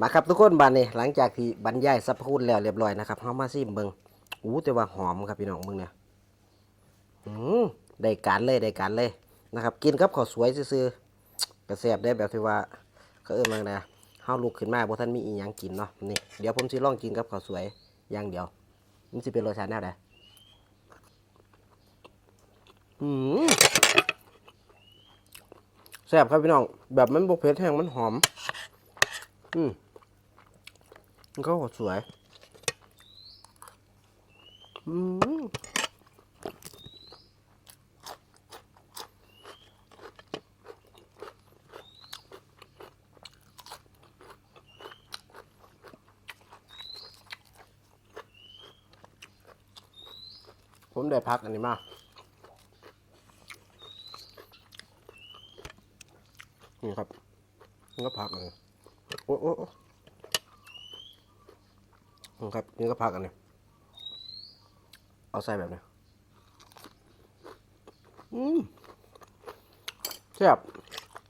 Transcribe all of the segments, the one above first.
มาครับทุกคนบานนี้หลังจากที่บรรยายสรรพคุณแล้วเรียบร้อยนะครับเฮามาซิมเบิงอู้แต่ว่าหอมครับพี่น้องมึงเนี่ยอืมได้การเลยได้การเลยนะครับ กินกับข้าวสวยซื่อๆกระแสบได้แบบที่ว่าเขาเอิ้นว่าไงนะเฮาลุกขึ้นมาบ่ทันมีอีหยังกินเนาะนี่เดี๋ยวผมสิลองกินกับข้าวสวยอย่างเดียวมันสิเป็นรสชาติแนวใดอืมแซ่บครับพี่น้องแบบมันบ่เผ็ดแห้งมันหอม อืม ก็สวย อืมผมได้พักอันนี้มากนี่ครับนี่ก็พักอันนี้โอ้โอ้ ครับนี่ก็พักอันนี้เอาใส่แบบนี้อืมแซ่บ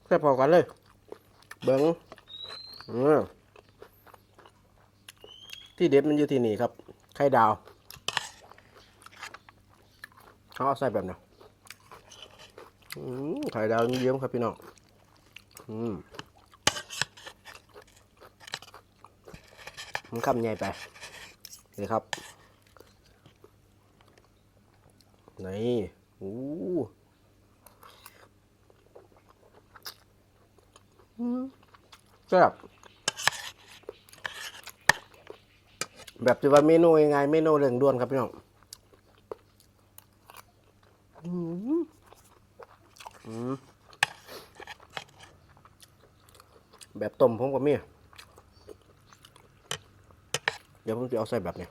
แซ่บพอกันเลย เบิ้งอืมที่เด็ดมันอยู่ที่นี่ครับ ไข่ดาวเขาเอาใส่แบบนี้ไข่ดาวเยิ้มครับพี่น้องอืม มันคำใหญ่ไปนี่ครับ นี่อู้แซ่บแบบที่ว่าเมนูยังไงเมนูเร่งด่วนครับพี่น้องแบบต้มผมก็มี เดี๋ยวผมจะเอาใส่แบบนี้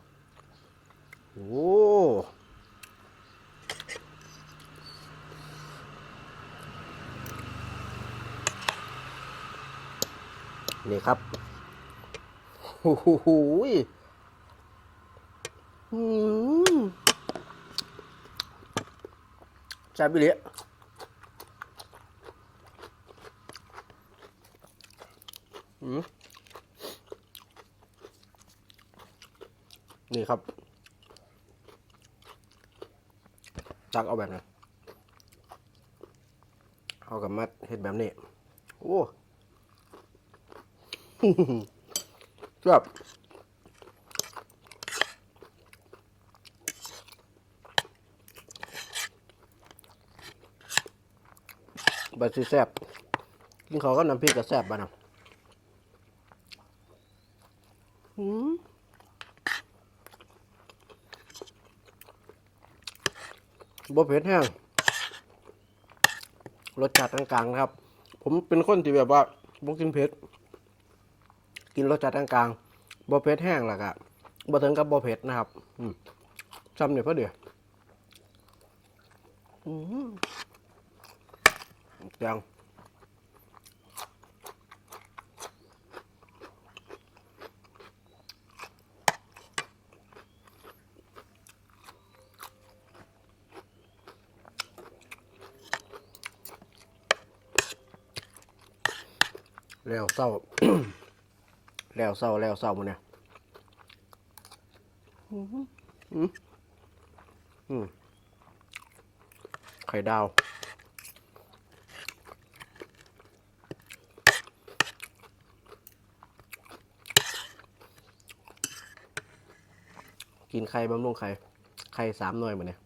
โอ้นี่ครับโอ้โหยอืมแซ่บไปเลยอืม นี่ครับจักเอาแบบนี้เอากับมัดเห็ดแบบนี้ โอ้ครับบัดสิแซบกินเขาก็น้ำพริกกับแซ่บบ้านะอืม บ่เผ็ดแห้งรสจัดกลางๆนะครับ ผมเป็นคนที่แบบว่าบ่กินเผ็ดกินรสจัดกลางๆบ่เผ็ดแห้งล่ะกะบ่ถึงกับบ่เผ็ดนะครับ อืมจำเนี่ยพอเดียวอืมจัง แล้วเศร้า แล้วเศร้าแล้วเศร้ามันเนี่ยอืมอืมอืมไข่ดาว กินไข่บำรุงไข่ ไข่สามหน่วยเหมือนเนี่ย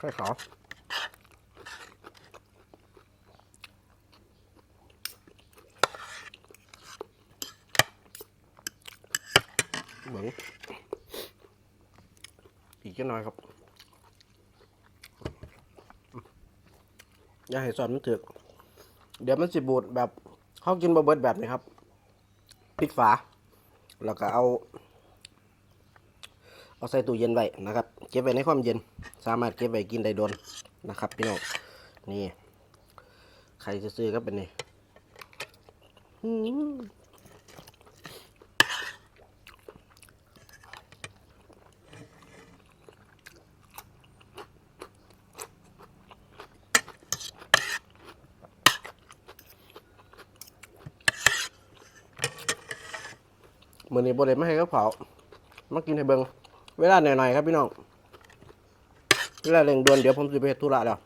ไข่ขาวเหมือนอีกแค่น้อยครับอย่าให้สอนมันถึก เดี๋ยวมันสิบูดแบบเขากินบะเบิดแบบนี้ครับ ปิดฝา แล้วก็เอา เอาใส่ตู้เย็นไว้นะครับ เก็บไว้ในความเย็น สามารถเก็บไว้กินได้โดนนะครับพี่น้องนี่ใครซื้อก็เป็นนี่มมือนี้บริเวณไม่ให้เขาเผามากินให้เบิง เวลาหน่อยๆครับพี่น้อง เวลาเร่งด่วนเดี๋ยวผมจะไปเฮ็ดธุระแล้ว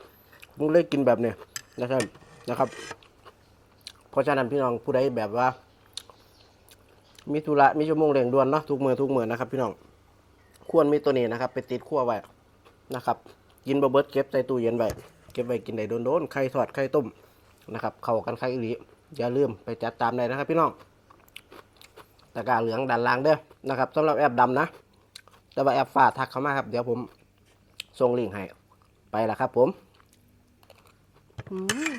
ผมเลยกินแบบนี้นะครับนะครับ เพราะฉะนั้นพี่น้องผู้ใดแบบว่า มีธุระมีชั่วโมงเร่งด่วนเนาะทุกมือทุกมือนะครับ พี่น้องควรมีตัวนี้นะครับ ไปติดขั้วไว้นะครับ กินบะเบิดเก็บใส่ตู้เย็นไว้เก็บไว้กินได้โดนๆไข่ทอดไข่ต้มนะครับ เข้ากันไข่อีหลีอย่าลืมไปจัดตามได้นะครับ พี่น้องตะกร้าเหลืองด้านล่างเด้อนะครับสำหรับแอปดำนะ แต่ว่าแอปฟ้าทักเข้ามาครับ เดี๋ยวผมส่งลิงก์ให้ ไปแล้วครับผมอืม